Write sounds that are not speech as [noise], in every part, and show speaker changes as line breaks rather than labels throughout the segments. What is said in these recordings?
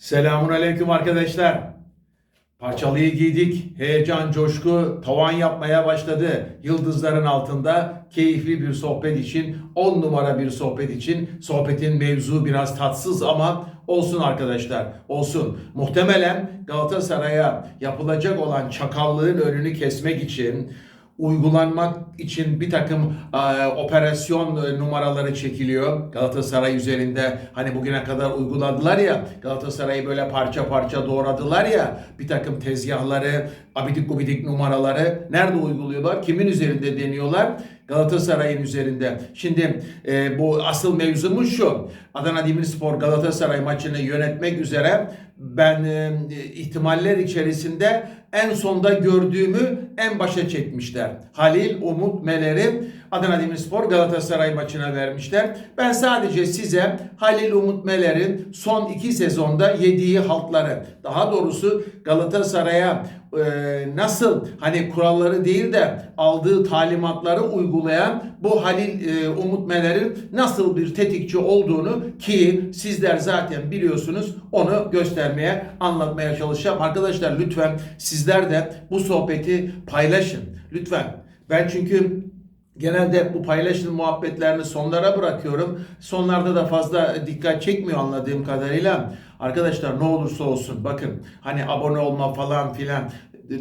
Selamun aleyküm arkadaşlar. Parçalıyı giydik. Heyecan, coşku tavan yapmaya başladı. Yıldızların altında keyifli bir sohbet için, 10 numara bir sohbet için. Sohbetin mevzu biraz tatsız ama olsun arkadaşlar. Olsun. Muhtemelen Galatasaray'a yapılacak olan çakallığın önünü kesmek için uygulanmak için bir takım e, operasyon e, numaraları çekiliyor. Galatasaray üzerinde hani bugüne kadar uyguladılar ya Galatasaray'ı böyle parça parça doğradılar ya bir takım tezgahları, abidik gubidik numaraları nerede uyguluyorlar? Kimin üzerinde deniyorlar? Galatasaray'ın üzerinde. Şimdi e, bu asıl mevzumuz şu. Adana Demirspor Galatasaray maçını yönetmek üzere ben e, ihtimaller içerisinde en sonda gördüğümü en başa çekmişler. Halil Umut Meler'i Adana Demirspor Galatasaray maçına vermişler. Ben sadece size Halil Umut Meler'in son iki sezonda yediği haltları, daha doğrusu Galatasaray'a e, nasıl hani kuralları değil de aldığı talimatları uygulayan bu Halil e, Umut Meler'in nasıl bir tetikçi olduğunu ki sizler zaten biliyorsunuz onu göstermeye, anlatmaya çalışacağım. Arkadaşlar lütfen sizler de bu sohbeti paylaşın. Lütfen. Ben çünkü Genelde bu paylaşım muhabbetlerini sonlara bırakıyorum. Sonlarda da fazla dikkat çekmiyor anladığım kadarıyla. Arkadaşlar ne olursa olsun bakın hani abone olma falan filan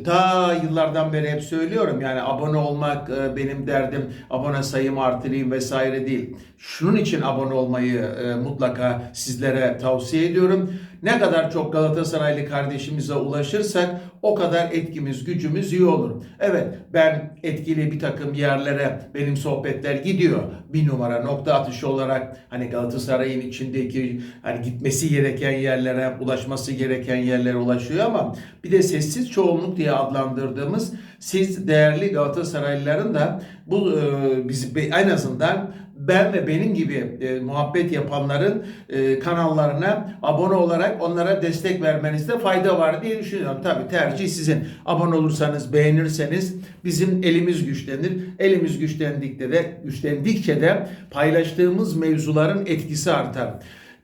ta yıllardan beri hep söylüyorum yani abone olmak e, benim derdim abone sayımı artırayım vesaire değil. Şunun için abone olmayı e, mutlaka sizlere tavsiye ediyorum. Ne kadar çok Galatasaraylı kardeşimize ulaşırsak o kadar etkimiz, gücümüz iyi olur. Evet ben etkili bir takım yerlere benim sohbetler gidiyor. Bir numara nokta atışı olarak hani Galatasaray'ın içindeki hani gitmesi gereken yerlere, ulaşması gereken yerlere ulaşıyor ama bir de sessiz çoğunluk diye adlandırdığımız siz değerli Galatasaraylıların da bu e, bizi en azından ben ve benim gibi e, muhabbet yapanların e, kanallarına abone olarak onlara destek vermenizde fayda var diye düşünüyorum. Tabii tercih sizin. Abone olursanız, beğenirseniz bizim elimiz güçlenir. Elimiz güçlendikçe de güçlendikçe de paylaştığımız mevzuların etkisi artar.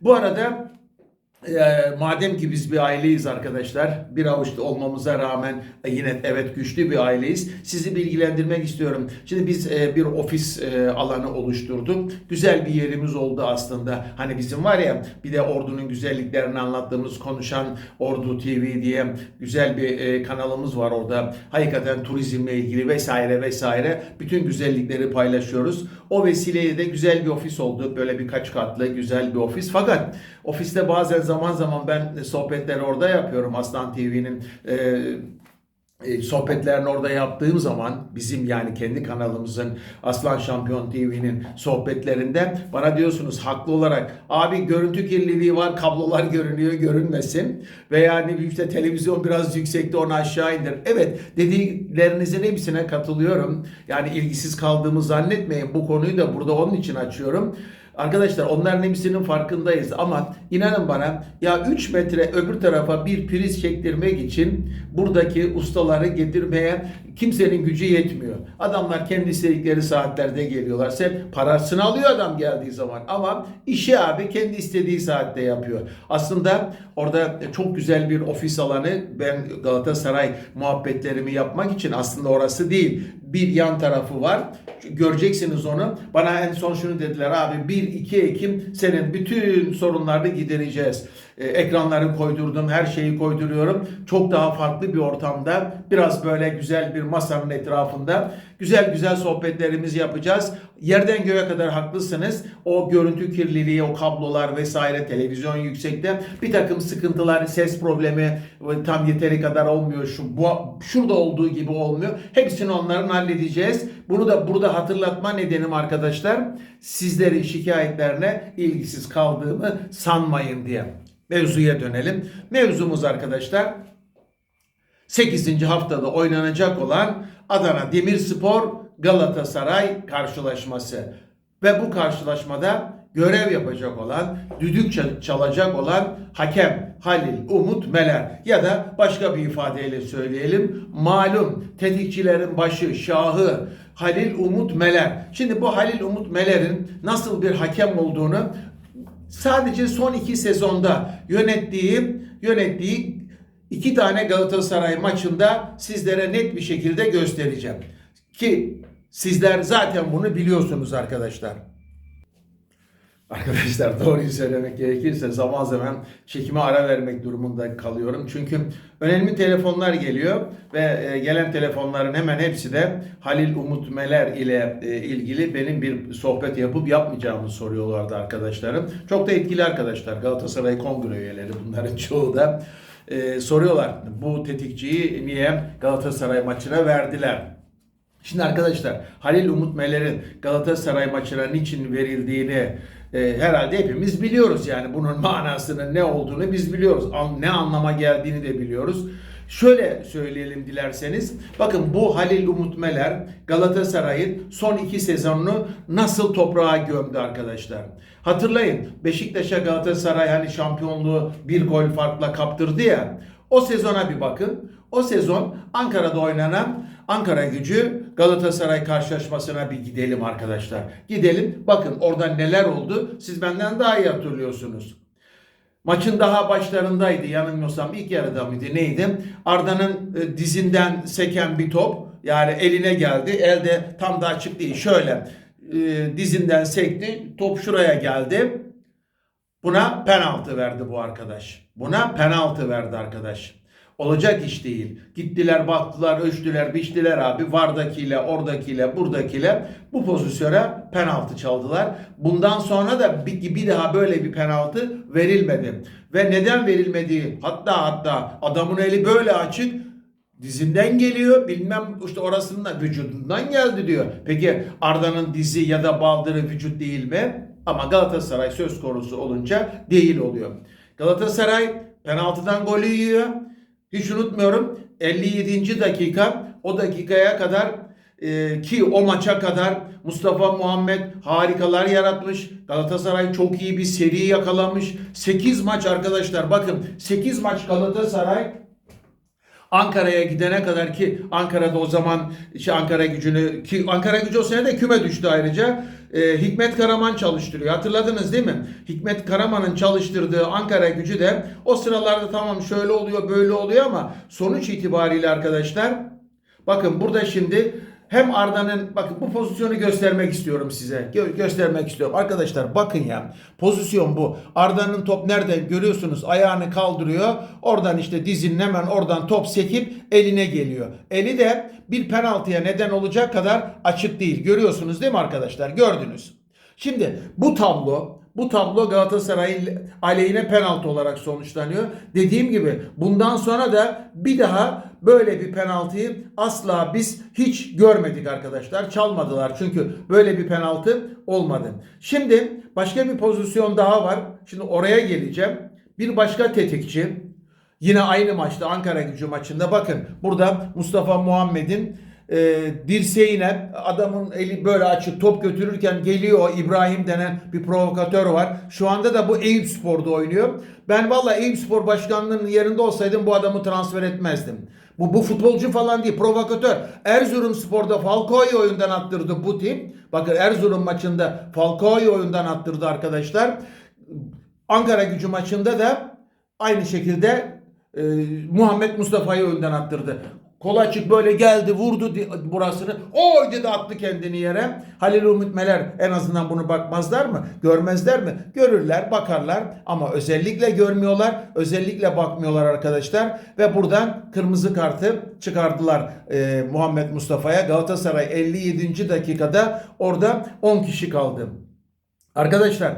Bu arada e, madem ki biz bir aileyiz arkadaşlar, bir avuçta olmamıza rağmen e, yine evet güçlü bir aileyiz. Sizi bilgilendirmek istiyorum. Şimdi biz e, bir ofis e, alanı oluşturduk. Güzel bir yerimiz oldu aslında. Hani bizim var ya bir de ordunun güzelliklerini anlattığımız konuşan Ordu TV diye güzel bir e, kanalımız var orada. Hakikaten turizmle ilgili vesaire vesaire bütün güzellikleri paylaşıyoruz. O vesileyle de güzel bir ofis oldu. Böyle birkaç katlı güzel bir ofis. Fakat ofiste bazen zaman zaman ben sohbetleri orada yapıyorum. Aslan TV'nin e, e, sohbetlerini orada yaptığım zaman bizim yani kendi kanalımızın Aslan Şampiyon TV'nin sohbetlerinde bana diyorsunuz haklı olarak abi görüntü kirliliği var kablolar görünüyor görünmesin veya yani işte televizyon biraz yüksekte onu aşağı indir. Evet dediklerinizin hepsine katılıyorum. Yani ilgisiz kaldığımı zannetmeyin. Bu konuyu da burada onun için açıyorum. Arkadaşlar onların hepsinin farkındayız ama inanın bana ya 3 metre öbür tarafa bir priz çektirmek için buradaki ustaları getirmeye kimsenin gücü yetmiyor. Adamlar kendi istedikleri saatlerde geliyorlar. Sen parasını alıyor adam geldiği zaman ama işi abi kendi istediği saatte yapıyor. Aslında orada çok güzel bir ofis alanı ben Galatasaray muhabbetlerimi yapmak için aslında orası değil. Bir yan tarafı var. Göreceksiniz onu. Bana en son şunu dediler abi 1-2 Ekim senin bütün sorunlarını gidereceğiz. Ee, ekranları koydurdum, her şeyi koyduruyorum. Çok daha farklı bir ortamda, biraz böyle güzel bir masanın etrafında güzel güzel sohbetlerimizi yapacağız. Yerden göğe kadar haklısınız. O görüntü kirliliği, o kablolar vesaire, televizyon yüksekte bir takım sıkıntılar, ses problemi tam yeteri kadar olmuyor. Şu bu şurada olduğu gibi olmuyor. Hepsini onların halledeceğiz. Bunu da burada hatırlatma nedenim arkadaşlar. Sizlerin şikayetlerine ilgisiz kaldığımı sanmayın diye. Mevzuya dönelim. Mevzumuz arkadaşlar 8. haftada oynanacak olan Adana Demirspor Galatasaray karşılaşması. Ve bu karşılaşmada görev yapacak olan, düdük çalacak olan hakem Halil Umut Meler ya da başka bir ifadeyle söyleyelim malum tetikçilerin başı, şahı Halil Umut Meler. Şimdi bu Halil Umut Meler'in nasıl bir hakem olduğunu sadece son iki sezonda yönettiği yönettiği iki tane Galatasaray maçında sizlere net bir şekilde göstereceğim. Ki sizler zaten bunu biliyorsunuz arkadaşlar. Arkadaşlar doğruyu söylemek gerekirse zaman zaman çekime ara vermek durumunda kalıyorum. Çünkü önemli telefonlar geliyor ve e, gelen telefonların hemen hepsi de Halil Umut Meler ile e, ilgili benim bir sohbet yapıp yapmayacağımı soruyorlardı arkadaşlarım. Çok da etkili arkadaşlar. Galatasaray kongre üyeleri bunların çoğu da e, soruyorlar. Bu tetikçiyi niye Galatasaray maçına verdiler? Şimdi arkadaşlar Halil Umut Meler'in Galatasaray maçına niçin verildiğini e, herhalde hepimiz biliyoruz yani bunun [laughs] manasının ne olduğunu biz biliyoruz. An, ne anlama geldiğini de biliyoruz. Şöyle söyleyelim dilerseniz. Bakın bu Halil Umut Meler Galatasaray'ın son iki sezonunu nasıl toprağa gömdü arkadaşlar. Hatırlayın Beşiktaş'a Galatasaray hani şampiyonluğu bir gol farkla kaptırdı ya. O sezona bir bakın. O sezon Ankara'da oynanan Ankara gücü Galatasaray karşılaşmasına bir gidelim arkadaşlar. Gidelim. Bakın orada neler oldu. Siz benden daha iyi hatırlıyorsunuz. Maçın daha başlarındaydı yanılmıyorsam ilk yarıda mıydı neydi? Arda'nın e, dizinden seken bir top yani eline geldi. Elde tam da açık değil. Şöyle e, dizinden sekti. Top şuraya geldi. Buna penaltı verdi bu arkadaş. Buna penaltı verdi arkadaş. Olacak iş değil. Gittiler baktılar, ölçtüler, biçtiler abi. Vardakiyle, oradakiyle, buradakiyle bu pozisyona penaltı çaldılar. Bundan sonra da bir, bir daha böyle bir penaltı verilmedi. Ve neden verilmediği hatta hatta adamın eli böyle açık dizinden geliyor bilmem işte orasından vücudundan geldi diyor. Peki Arda'nın dizi ya da baldırı vücut değil mi? Ama Galatasaray söz konusu olunca değil oluyor. Galatasaray penaltıdan golü yiyor. Hiç unutmuyorum 57. dakika o dakikaya kadar e, ki o maça kadar Mustafa Muhammed harikalar yaratmış. Galatasaray çok iyi bir seri yakalamış. 8 maç arkadaşlar bakın 8 maç Galatasaray Ankara'ya gidene kadar ki Ankara'da o zaman işte Ankara gücünü ki Ankara gücü o sene de küme düştü ayrıca. Ee, Hikmet Karaman çalıştırıyor. Hatırladınız değil mi? Hikmet Karaman'ın çalıştırdığı Ankara gücü de o sıralarda tamam şöyle oluyor böyle oluyor ama sonuç itibariyle arkadaşlar bakın burada şimdi hem Arda'nın bakın bu pozisyonu göstermek istiyorum size. Gö- göstermek istiyorum. Arkadaşlar bakın ya. Pozisyon bu. Arda'nın top nerede görüyorsunuz? Ayağını kaldırıyor. Oradan işte dizinin hemen oradan top sekip eline geliyor. Eli de bir penaltıya neden olacak kadar açık değil. Görüyorsunuz değil mi arkadaşlar? Gördünüz. Şimdi bu tablo bu tablo Galatasaray'ın aleyhine penaltı olarak sonuçlanıyor. Dediğim gibi bundan sonra da bir daha böyle bir penaltıyı asla biz hiç görmedik arkadaşlar. Çalmadılar çünkü böyle bir penaltı olmadı. Şimdi başka bir pozisyon daha var. Şimdi oraya geleceğim. Bir başka tetikçi yine aynı maçta Ankara gücü maçında bakın burada Mustafa Muhammed'in e, dirseğine adamın eli böyle açık top götürürken geliyor İbrahim denen bir provokatör var. Şu anda da bu Eyüp Spor'da oynuyor. Ben valla Eyüp Spor Başkanlığı'nın yerinde olsaydım bu adamı transfer etmezdim. Bu, bu futbolcu falan değil provokatör. Erzurum Spor'da Falcao'yu oyundan attırdı bu tim. Bakın Erzurum maçında Falcao'yu oyundan attırdı arkadaşlar. Ankara gücü maçında da aynı şekilde e, Muhammed Mustafa'yı önden attırdı. Kol açık böyle geldi vurdu burasını. Oy dedi attı kendini yere. Halil Umut Meler en azından bunu bakmazlar mı? Görmezler mi? Görürler, bakarlar ama özellikle görmüyorlar. Özellikle bakmıyorlar arkadaşlar. Ve buradan kırmızı kartı çıkardılar e, Muhammed Mustafa'ya. Galatasaray 57. dakikada orada 10 kişi kaldı. Arkadaşlar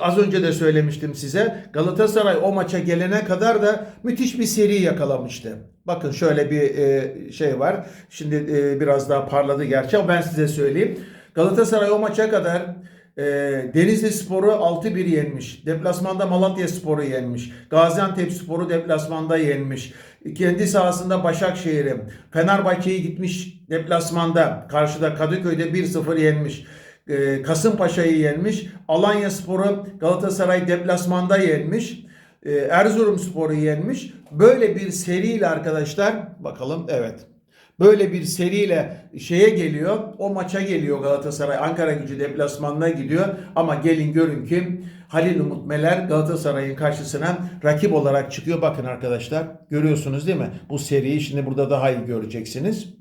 az önce de söylemiştim size Galatasaray o maça gelene kadar da müthiş bir seri yakalamıştı. Bakın şöyle bir e, şey var. Şimdi e, biraz daha parladı gerçi ama ben size söyleyeyim. Galatasaray o maça kadar e, Denizli Spor'u 6-1 yenmiş. Deplasmanda Malatya Spor'u yenmiş. Gaziantep Spor'u deplasmanda yenmiş. Kendi sahasında Başakşehir'i, Fenerbahçe'yi gitmiş deplasmanda. Karşıda Kadıköy'de 1-0 yenmiş. Ee, Kasımpaşa'yı yenmiş. Alanya Sporu Galatasaray deplasmanda yenmiş. Ee, Erzurum Sporu yenmiş. Böyle bir seriyle arkadaşlar bakalım evet. Böyle bir seriyle şeye geliyor. O maça geliyor Galatasaray. Ankara gücü deplasmanına gidiyor. Ama gelin görün ki Halil Umut Meler Galatasaray'ın karşısına rakip olarak çıkıyor. Bakın arkadaşlar görüyorsunuz değil mi? Bu seriyi şimdi burada daha iyi göreceksiniz.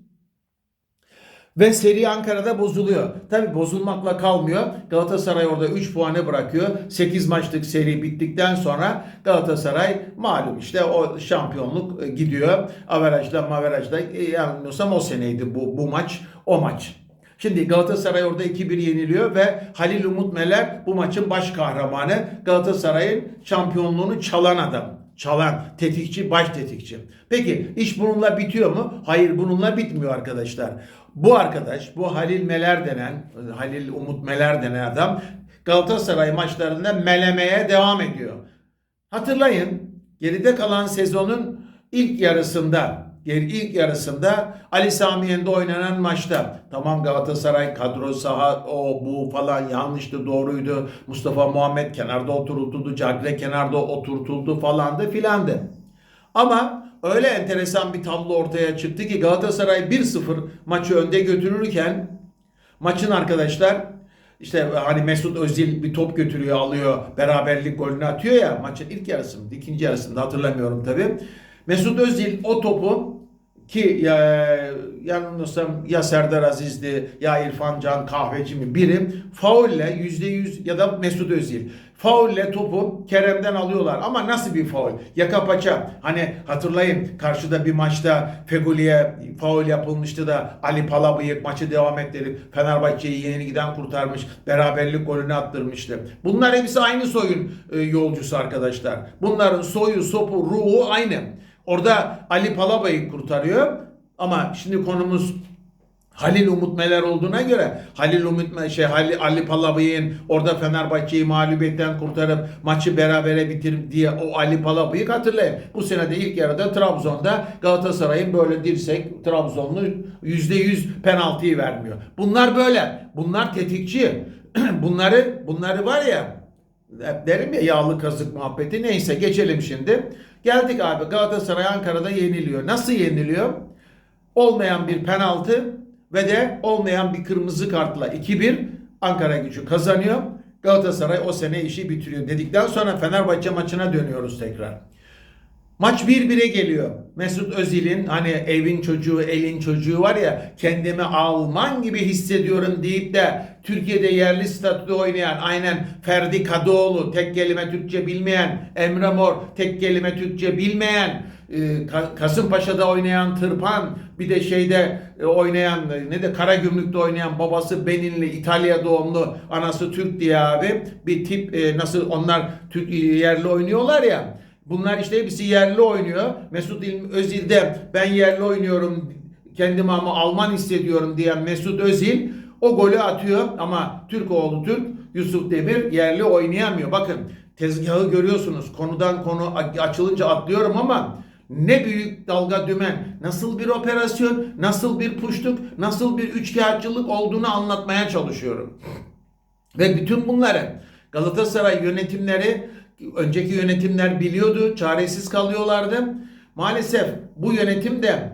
Ve seri Ankara'da bozuluyor. Tabi bozulmakla kalmıyor. Galatasaray orada 3 puanı bırakıyor. 8 maçlık seri bittikten sonra Galatasaray malum işte o şampiyonluk e, gidiyor. Averajda maverajda e, yanılmıyorsam o seneydi bu, bu maç o maç. Şimdi Galatasaray orada 2-1 yeniliyor ve Halil Umut Meler bu maçın baş kahramanı. Galatasaray'ın şampiyonluğunu çalan adam. Çalan, tetikçi, baş tetikçi. Peki iş bununla bitiyor mu? Hayır bununla bitmiyor arkadaşlar. Bu arkadaş, bu Halil Meler denen, Halil Umut Meler denen adam Galatasaray maçlarında melemeye devam ediyor. Hatırlayın geride kalan sezonun ilk yarısında ilk yarısında Ali Sami Yen'de oynanan maçta tamam Galatasaray kadro saha o bu falan yanlıştı doğruydu. Mustafa Muhammed kenarda oturtuldu. Cagne kenarda oturtuldu falandı filandı. Ama öyle enteresan bir tablo ortaya çıktı ki Galatasaray 1-0 maçı önde götürürken maçın arkadaşlar işte hani Mesut Özil bir top götürüyor alıyor beraberlik golünü atıyor ya maçın ilk yarısında ikinci yarısında hatırlamıyorum tabi. Mesut Özil o topu ki ya, yanılmıyorsam ya Serdar Aziz'di ya İrfan Can Kahveci mi biri faulle yüzde yüz ya da Mesut Özil faulle topu Kerem'den alıyorlar ama nasıl bir faul? Yaka paça hani hatırlayın karşıda bir maçta Fegoli'ye faul yapılmıştı da Ali Palabıyık maçı devam ettirip Fenerbahçe'yi yeni giden kurtarmış beraberlik golünü attırmıştı. Bunlar hepsi aynı soyun e, yolcusu arkadaşlar. Bunların soyu sopu ruhu aynı. Orada Ali Palaba'yı kurtarıyor. Ama şimdi konumuz Halil Umut Meler olduğuna göre Halil Umut şey Ali, Ali Palabıyık'ın orada Fenerbahçe'yi mağlubiyetten kurtarıp maçı berabere bitirip diye o Ali Palabıyık hatırlayın. Bu sene de ilk yarıda Trabzon'da Galatasaray'ın böyle dirsek Trabzonlu %100 penaltıyı vermiyor. Bunlar böyle. Bunlar tetikçi. [clears throat] bunları bunları var ya derim ya yağlı kazık muhabbeti neyse geçelim şimdi. Geldik abi Galatasaray Ankara'da yeniliyor. Nasıl yeniliyor? Olmayan bir penaltı ve de olmayan bir kırmızı kartla 2-1 Ankara gücü kazanıyor. Galatasaray o sene işi bitiriyor dedikten sonra Fenerbahçe maçına dönüyoruz tekrar. Maç 1-1'e geliyor. Mesut Özil'in hani evin çocuğu, elin çocuğu var ya kendimi Alman gibi hissediyorum deyip de Türkiye'de yerli statüde oynayan aynen Ferdi Kadıoğlu tek kelime Türkçe bilmeyen, Emre Mor tek kelime Türkçe bilmeyen, e, Kasımpaşa'da oynayan Tırpan bir de şeyde e, oynayan ne de Karagümrük'te oynayan babası Beninli İtalya doğumlu anası Türk diye abi bir tip e, nasıl onlar Türk yerli oynuyorlar ya Bunlar işte hepsi yerli oynuyor. Mesut Özil de ben yerli oynuyorum kendimi ama Alman hissediyorum diyen Mesut Özil o golü atıyor ama Türk oğlu Türk Yusuf Demir yerli oynayamıyor. Bakın tezgahı görüyorsunuz. Konudan konu açılınca atlıyorum ama ne büyük dalga dümen, nasıl bir operasyon, nasıl bir puştuk, nasıl bir üçkağıtçılık olduğunu anlatmaya çalışıyorum. Ve bütün bunları Galatasaray yönetimleri önceki yönetimler biliyordu, çaresiz kalıyorlardı. Maalesef bu yönetim de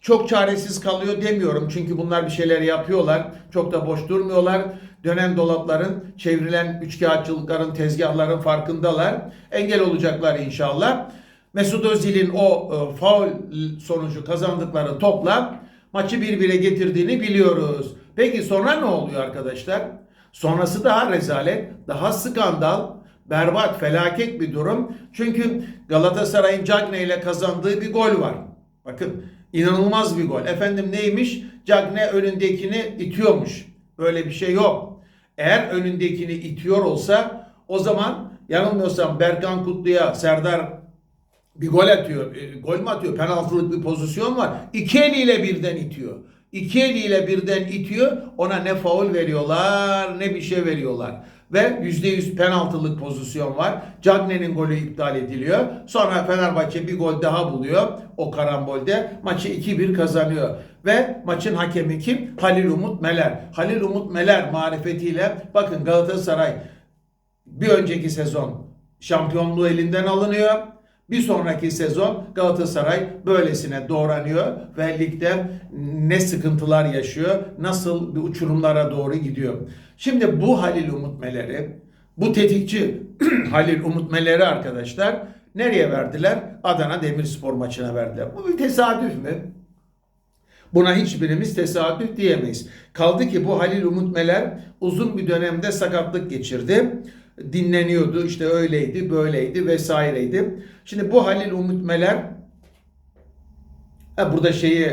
çok çaresiz kalıyor demiyorum. Çünkü bunlar bir şeyler yapıyorlar. Çok da boş durmuyorlar. Dönen dolapların, çevrilen üçkağıtçılıkların, tezgahların farkındalar. Engel olacaklar inşallah. Mesut Özil'in o e, faul sonucu kazandıkları topla maçı birbirine getirdiğini biliyoruz. Peki sonra ne oluyor arkadaşlar? Sonrası daha rezalet, daha skandal, berbat, felaket bir durum. Çünkü Galatasaray'ın Cagne ile kazandığı bir gol var. Bakın inanılmaz bir gol. Efendim neymiş? Cagne önündekini itiyormuş. Böyle bir şey yok. Eğer önündekini itiyor olsa o zaman yanılmıyorsam Berkan Kutlu'ya Serdar bir gol atıyor. E, gol mü atıyor? Penaltılık bir pozisyon var. İki eliyle birden itiyor. İki eliyle birden itiyor. Ona ne faul veriyorlar ne bir şey veriyorlar ve %100 penaltılık pozisyon var. Cagne'nin golü iptal ediliyor. Sonra Fenerbahçe bir gol daha buluyor o karambolde. Maçı 2-1 kazanıyor. Ve maçın hakemi kim? Halil Umut Meler. Halil Umut Meler marifetiyle bakın Galatasaray bir önceki sezon şampiyonluğu elinden alınıyor. Bir sonraki sezon Galatasaray böylesine doğranıyor ve ligde ne sıkıntılar yaşıyor, nasıl bir uçurumlara doğru gidiyor. Şimdi bu Halil Umut Meler'i, Bu tetikçi [clears throat] Halil Umut Meler'i arkadaşlar nereye verdiler? Adana Demirspor maçına verdiler. Bu bir tesadüf mü? Buna hiçbirimiz tesadüf diyemeyiz. Kaldı ki bu Halil Umut Meler uzun bir dönemde sakatlık geçirdi. Dinleniyordu işte öyleydi böyleydi vesaireydi. Şimdi bu Halil Umut Meler Ha, burada şeyi e, e,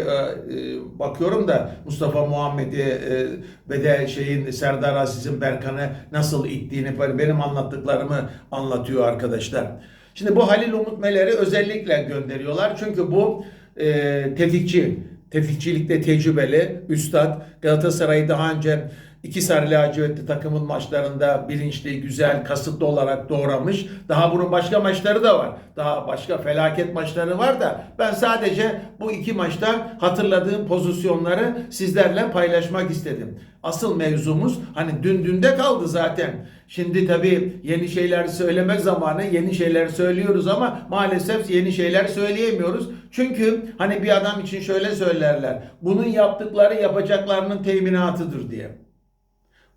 bakıyorum da Mustafa Muhammed'i e, ve de şeyin Serdar Aziz'in Berkan'ı nasıl ittiğini benim anlattıklarımı anlatıyor arkadaşlar. Şimdi bu Halil Umut Meler'i özellikle gönderiyorlar. Çünkü bu e, tetikçi, tetikçilikte tecrübeli, üstad. Galatasaray'ı daha önce İki sarı lacivertli takımın maçlarında bilinçli, güzel, kasıtlı olarak doğramış. Daha bunun başka maçları da var. Daha başka felaket maçları var da ben sadece bu iki maçtan hatırladığım pozisyonları sizlerle paylaşmak istedim. Asıl mevzumuz hani dün dünde kaldı zaten. Şimdi tabii yeni şeyler söylemek zamanı yeni şeyler söylüyoruz ama maalesef yeni şeyler söyleyemiyoruz. Çünkü hani bir adam için şöyle söylerler. Bunun yaptıkları yapacaklarının teminatıdır diye.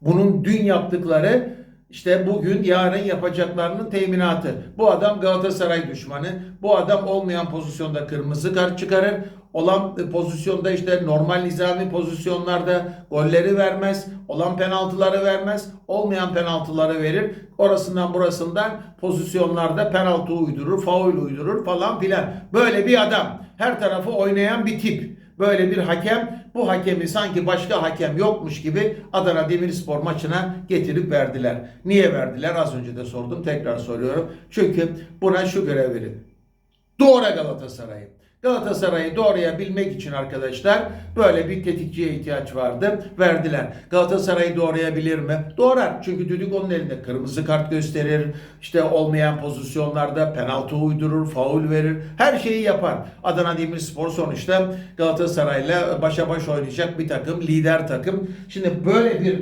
Bunun dün yaptıkları işte bugün yarın yapacaklarının teminatı. Bu adam Galatasaray düşmanı. Bu adam olmayan pozisyonda kırmızı kart çıkarır. Olan pozisyonda işte normal nizami pozisyonlarda golleri vermez. Olan penaltıları vermez. Olmayan penaltıları verir. Orasından burasından pozisyonlarda penaltı uydurur, faul uydurur falan filan. Böyle bir adam. Her tarafı oynayan bir tip. Böyle bir hakem bu hakemi sanki başka hakem yokmuş gibi Adana Demirspor maçına getirip verdiler. Niye verdiler? Az önce de sordum. Tekrar soruyorum. Çünkü buna şu görev verin. Doğra Galatasaray'ı. Galatasaray'ı doğrayabilmek için arkadaşlar böyle bir tetikçiye ihtiyaç vardı. Verdiler. Galatasaray'ı doğrayabilir mi? Doğrar. Çünkü düdük onun elinde. Kırmızı kart gösterir. İşte olmayan pozisyonlarda penaltı uydurur, faul verir. Her şeyi yapar. Adana Demirspor sonuçta Galatasaray'la başa baş oynayacak bir takım, lider takım. Şimdi böyle bir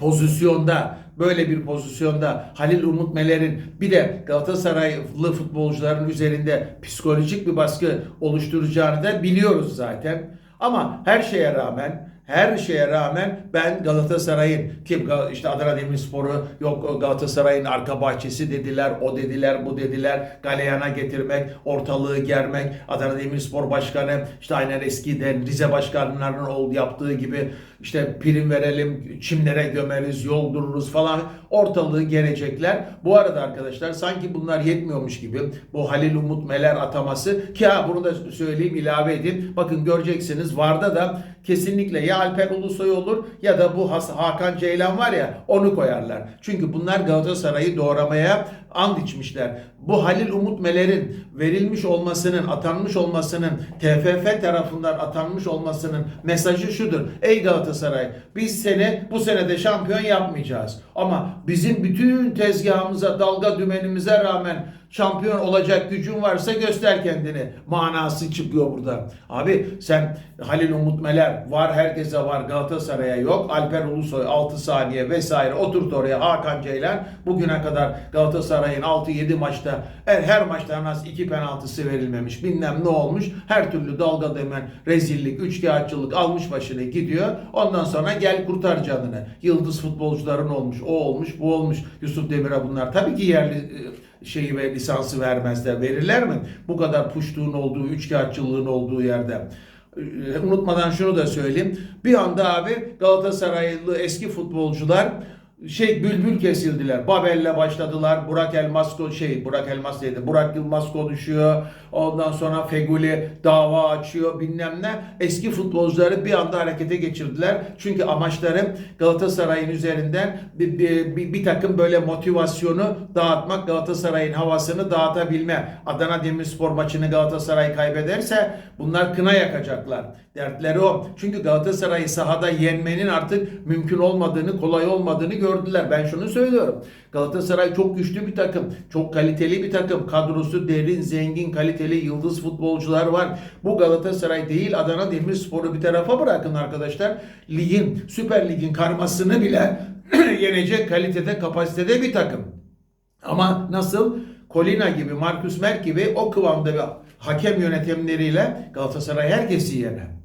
pozisyonda böyle bir pozisyonda Halil Umut Meler'in bir de Galatasaraylı futbolcuların üzerinde psikolojik bir baskı oluşturacağını da biliyoruz zaten. Ama her şeye rağmen her şeye rağmen ben Galatasaray'ın ki işte Adana Demirspor'u yok Galatasaray'ın arka bahçesi dediler, o dediler, bu dediler. Galeyana getirmek, ortalığı germek. Adana Demirspor Başkanı işte aynen eskiden Rize başkanlarının oldu yaptığı gibi işte prim verelim, çimlere gömeriz, yol dururuz falan ortalığı gelecekler. Bu arada arkadaşlar sanki bunlar yetmiyormuş gibi bu Halil Umut Meler ataması ki ha bunu da söyleyeyim ilave edeyim. Bakın göreceksiniz Varda da kesinlikle ya Alper Ulusoy olur ya da bu Hakan Ceylan var ya onu koyarlar. Çünkü bunlar Galatasaray'ı doğramaya and içmişler. Bu Halil Umut Meler'in verilmiş olmasının, atanmış olmasının, TFF tarafından atanmış olmasının mesajı şudur. Ey Galatasaray biz seni bu senede şampiyon yapmayacağız. Ama bizim bütün tezgahımıza, dalga dümenimize rağmen şampiyon olacak gücün varsa göster kendini. Manası çıkıyor burada. Abi sen Halil Umut Meler var herkese var Galatasaray'a yok. Alper Ulusoy 6 saniye vesaire oturt oraya Hakan Ceylan bugüne kadar Galatasaray'ın 6-7 maçta her, her maçta az 2 penaltısı verilmemiş. Bilmem ne olmuş. Her türlü dalga demen rezillik, üçkağıtçılık almış başını gidiyor. Ondan sonra gel kurtar canını. Yıldız futbolcuların olmuş. O olmuş, bu olmuş. Yusuf Demir'e bunlar tabii ki yerli e, şeyi ve lisansı vermezler. Verirler mi? Bu kadar puştuğun olduğu, üçkağıtçılığın olduğu yerde. Ee, unutmadan şunu da söyleyeyim. Bir anda abi Galatasaraylı eski futbolcular şey bülbül kesildiler. Babel'le başladılar. Burak Elmas şey Burak Elmas dedi. Burak Yılmaz konuşuyor. Ondan sonra Feguli dava açıyor bilmem ne. Eski futbolcuları bir anda harekete geçirdiler. Çünkü amaçları Galatasaray'ın üzerinden bir, bir, bir, bir takım böyle motivasyonu dağıtmak, Galatasaray'ın havasını dağıtabilme. Adana Demirspor maçını Galatasaray kaybederse bunlar kına yakacaklar. Dertleri o. Çünkü Galatasaray'ı sahada yenmenin artık mümkün olmadığını, kolay olmadığını gördüler. Ben şunu söylüyorum. Galatasaray çok güçlü bir takım. Çok kaliteli bir takım. Kadrosu derin, zengin, kaliteli yıldız futbolcular var. Bu Galatasaray değil Adana Demirspor'u bir tarafa bırakın arkadaşlar. Ligin, Süper Lig'in karmasını bile [clears throat] yenecek kalitede, kapasitede bir takım. Ama nasıl? Kolina gibi, Marcus Merk gibi o kıvamda bir hakem yönetimleriyle Galatasaray herkesi yener.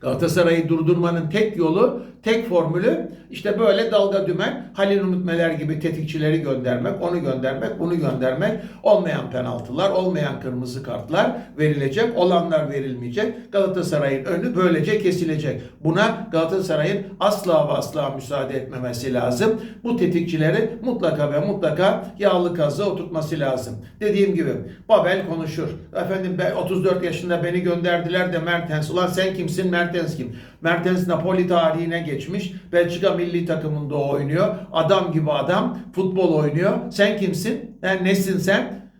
Galatasaray'ı durdurmanın tek yolu tek formülü işte böyle dalga dümen Halil Umutmeler gibi tetikçileri göndermek, onu göndermek, bunu göndermek, olmayan penaltılar, olmayan kırmızı kartlar verilecek, olanlar verilmeyecek. Galatasaray'ın önü böylece kesilecek. Buna Galatasaray'ın asla ve asla müsaade etmemesi lazım. Bu tetikçileri mutlaka ve mutlaka yağlı kazığa oturtması lazım. Dediğim gibi Babel konuşur. Efendim ben 34 yaşında beni gönderdiler de Mertens. Ulan sen kimsin Mertens kim? Mertens Napoli tarihine geçmiş. Belçika milli takımında oynuyor. Adam gibi adam. Futbol oynuyor. Sen kimsin? Yani nesin sen?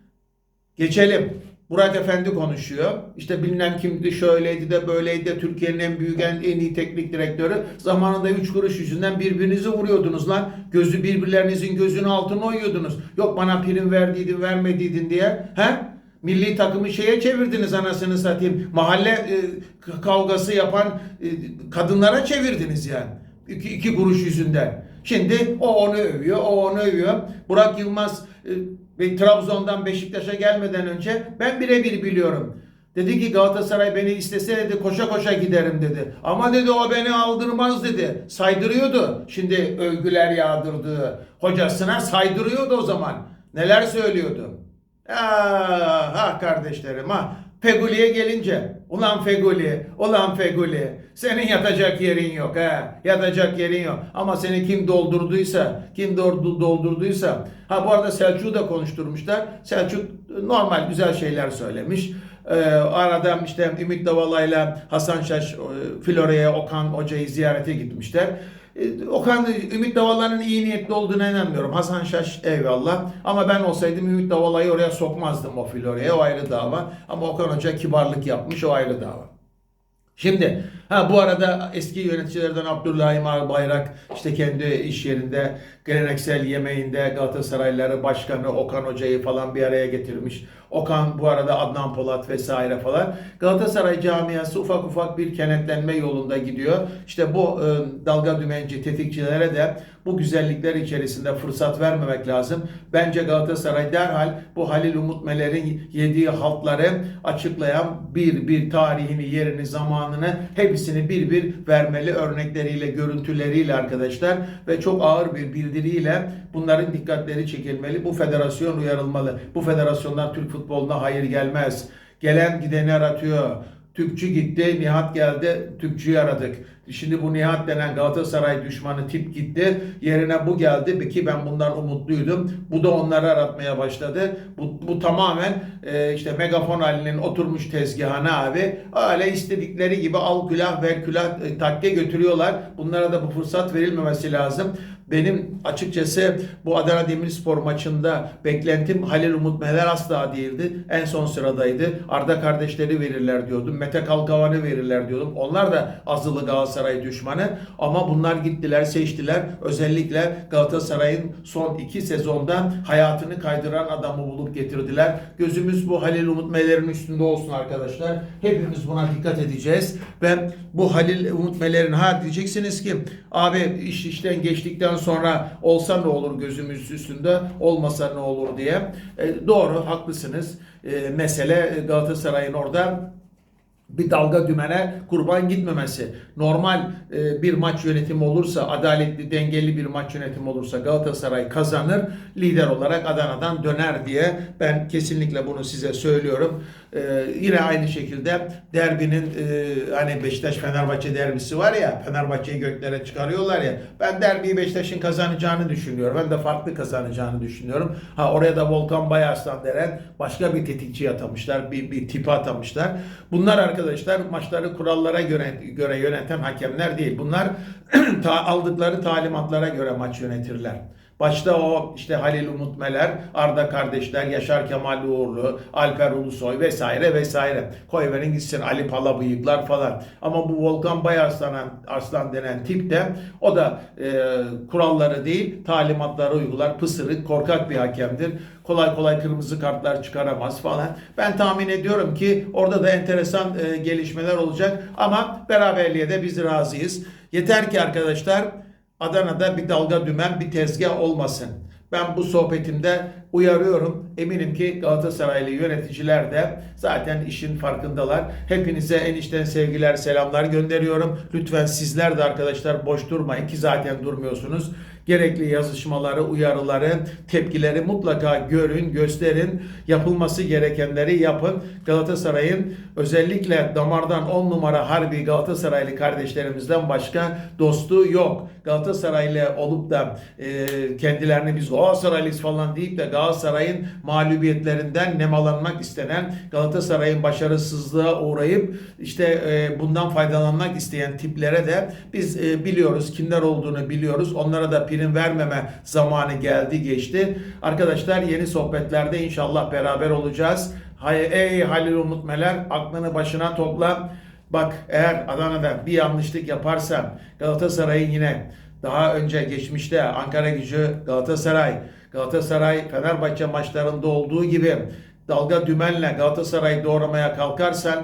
Geçelim. Burak Efendi konuşuyor. İşte bilmem kimdi, şöyleydi de böyleydi de Türkiye'nin en büyük, en, en iyi teknik direktörü. Zamanında 3 kuruş yüzünden birbirinizi vuruyordunuz lan. Gözü birbirlerinizin gözünün altına oyuyordunuz. Yok bana prim verdiydin, vermediydin diye. He? Milli takımı şeye çevirdiniz anasını satayım. Mahalle e, kavgası yapan e, kadınlara çevirdiniz yani. İki, iki kuruş yüzünden. Şimdi o onu övüyor, o onu övüyor. Burak Yılmaz e, Trabzon'dan Beşiktaş'a gelmeden önce ben birebir biliyorum. Dedi ki Galatasaray beni istese dedi koşa koşa giderim dedi. Ama dedi o beni aldırmaz dedi. Saydırıyordu. Şimdi övgüler yağdırdığı hocasına saydırıyordu o zaman. Neler söylüyordu? Ah, ah kardeşlerim ah. Feguli'ye gelince ulan Feguli, ulan Feguli senin yatacak yerin yok ha. Yatacak yerin yok. Ama seni kim doldurduysa, kim doldu- doldurduysa. Ha bu arada Selçuk'u da konuşturmuşlar. Selçuk normal güzel şeyler söylemiş. Ee, arada işte Ümit Davala'yla Hasan Şaş e, Florya'ya Okan Hoca'yı ziyarete gitmişler. E, Okan Ümit Davala'nın iyi niyetli olduğuna inanmıyorum. Hasan Şaş eyvallah. Ama ben olsaydım Ümit Davala'yı oraya sokmazdım o Florya'ya. O ayrı dava. Ama Okan Hoca kibarlık yapmış. O ayrı dava. Şimdi ha bu arada eski yöneticilerden Abdurrahim Bayrak işte kendi iş yerinde geleneksel yemeğinde Galatasaraylıları başkanı Okan Hoca'yı falan bir araya getirmiş. Okan bu arada Adnan Polat vesaire falan. Galatasaray camiası ufak ufak bir kenetlenme yolunda gidiyor. İşte bu e, dalga dümenci tetikçilere de bu güzellikler içerisinde fırsat vermemek lazım. Bence Galatasaray derhal bu Halil Umut Meler'in yediği haltları açıklayan bir bir tarihini, yerini, zamanını hepsini bir bir vermeli örnekleriyle, görüntüleriyle arkadaşlar ve çok ağır bir bildiriyle bunların dikkatleri çekilmeli. Bu federasyon uyarılmalı. Bu federasyondan Türk futboluna hayır gelmez. Gelen gideni aratıyor. Tüpçü gitti, Nihat geldi, Tüpçüyü aradık. Şimdi bu Nihat denen Galatasaray düşmanı tip gitti. Yerine bu geldi ki ben bundan umutluydum. Bu da onları aratmaya başladı. Bu, bu tamamen e, işte megafon halinin oturmuş tezgahına abi. Öyle istedikleri gibi al külah ver külah e, takke götürüyorlar. Bunlara da bu fırsat verilmemesi lazım. Benim açıkçası bu Adana Demirspor maçında beklentim Halil Umut Meler asla değildi. En son sıradaydı. Arda kardeşleri verirler diyordum. Mete Kalkavan'ı verirler diyordum. Onlar da azılı Galatasaray düşmanı. Ama bunlar gittiler seçtiler. Özellikle Galatasaray'ın son iki sezonda hayatını kaydıran adamı bulup getirdiler. Gözümüz bu Halil Umut Meler'in üstünde olsun arkadaşlar. Hepimiz buna dikkat edeceğiz. Ve bu Halil Umut Meler'in ha diyeceksiniz ki abi iş işten geçtikten sonra olsa ne olur gözümüz üstünde olmasa ne olur diye. E, doğru haklısınız. E, mesele Galatasaray'ın orada bir dalga dümene kurban gitmemesi. Normal e, bir maç yönetimi olursa, adaletli, dengeli bir maç yönetimi olursa Galatasaray kazanır, lider olarak Adana'dan döner diye ben kesinlikle bunu size söylüyorum. E, yine aynı şekilde derbinin e, hani Beşiktaş Fenerbahçe derbisi var ya, Fenerbahçe'yi göklere çıkarıyorlar ya. Ben derbiyi Beşiktaş'ın kazanacağını düşünüyorum. Ben de farklı kazanacağını düşünüyorum. Ha oraya da Volkan Bayarslan denen başka bir tetikçi atamışlar, bir, bir tipi atamışlar. Bunlar arkadaşlar maçları kurallara göre, göre yöneten hakemler değil. Bunlar [clears throat] ta, aldıkları talimatlara göre maç yönetirler. Başta o işte Halil Umut Meler, Arda kardeşler, Yaşar Kemal Uğurlu, Alper Ulusoy vesaire vesaire. Koyverin gitsin Ali Palabıyıklar falan. Ama bu Volkan Bayarslan Arslan denen tip de o da e, kuralları değil talimatları uygular. Pısırık, korkak bir hakemdir. Kolay kolay kırmızı kartlar çıkaramaz falan. Ben tahmin ediyorum ki orada da enteresan e, gelişmeler olacak. Ama beraberliğe de biz razıyız. Yeter ki arkadaşlar Adana'da bir dalga dümen, bir tezgah olmasın. Ben bu sohbetimde uyarıyorum. Eminim ki Galatasaraylı yöneticiler de zaten işin farkındalar. Hepinize en içten sevgiler, selamlar gönderiyorum. Lütfen sizler de arkadaşlar boş durmayın ki zaten durmuyorsunuz. Gerekli yazışmaları, uyarıları, tepkileri mutlaka görün, gösterin. Yapılması gerekenleri yapın. Galatasaray'ın özellikle damardan 10 numara harbi Galatasaraylı kardeşlerimizden başka dostu yok. Galatasaraylı olup da e, kendilerini biz Galatasaraylıyız falan deyip de Galatasaray'ın mağlubiyetlerinden nemalanmak istenen Galatasaray'ın başarısızlığa uğrayıp işte e, bundan faydalanmak isteyen tiplere de biz e, biliyoruz kimler olduğunu biliyoruz. Onlara da prim vermeme zamanı geldi geçti. Arkadaşlar yeni sohbetlerde inşallah beraber olacağız. Hay, ey Halil Umutmeler aklını başına topla. Bak eğer Adana'da bir yanlışlık yaparsan Galatasaray'ın yine daha önce geçmişte Ankara gücü Galatasaray, Galatasaray Fenerbahçe maçlarında olduğu gibi dalga dümenle Galatasaray'ı doğramaya kalkarsan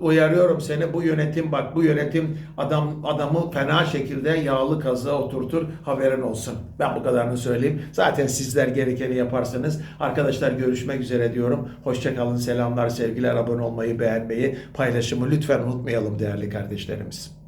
uyarıyorum seni bu yönetim bak bu yönetim adam adamı fena şekilde yağlı kazığa oturtur haberin olsun. Ben bu kadarını söyleyeyim. Zaten sizler gerekeni yaparsanız arkadaşlar görüşmek üzere diyorum. Hoşçakalın selamlar sevgiler abone olmayı beğenmeyi paylaşımı lütfen unutmayalım değerli kardeşlerimiz.